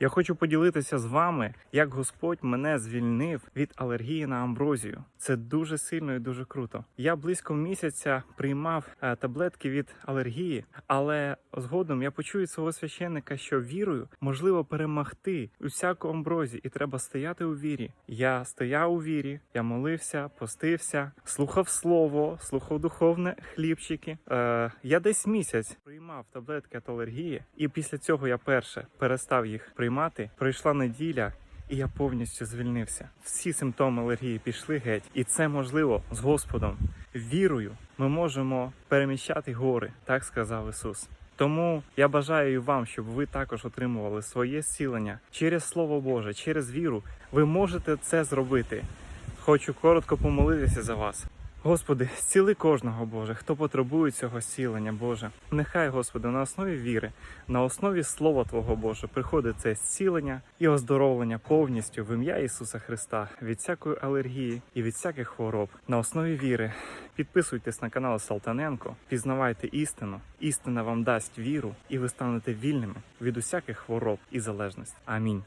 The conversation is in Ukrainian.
Я хочу поділитися з вами, як Господь мене звільнив від алергії на амброзію. Це дуже сильно і дуже круто. Я близько місяця приймав е, таблетки від алергії, але згодом я почую свого священника, що вірою можливо перемогти усяку амброзію, і треба стояти у вірі. Я стояв у вірі, я молився, постився, слухав слово, слухав духовне хлібчики. Е, я десь місяць приймав таблетки від алергії, і після цього я перше перестав їх приймати. Пройшла неділя. І я повністю звільнився. Всі симптоми алергії пішли геть, і це можливо з Господом. Вірою ми можемо переміщати гори, так сказав Ісус. Тому я бажаю вам, щоб ви також отримували своє зцілення через Слово Боже, через віру. Ви можете це зробити. Хочу коротко помолитися за вас. Господи, зціли кожного Боже, хто потребує цього зцілення, Боже. Нехай, Господи, на основі віри, на основі Слова Твого Боже, приходить це зцілення і оздоровлення повністю в ім'я Ісуса Христа від всякої алергії і від всяких хвороб. На основі віри підписуйтесь на канал Салтаненко, пізнавайте істину. Істина вам дасть віру, і ви станете вільними від усяких хвороб і залежностей. Амінь.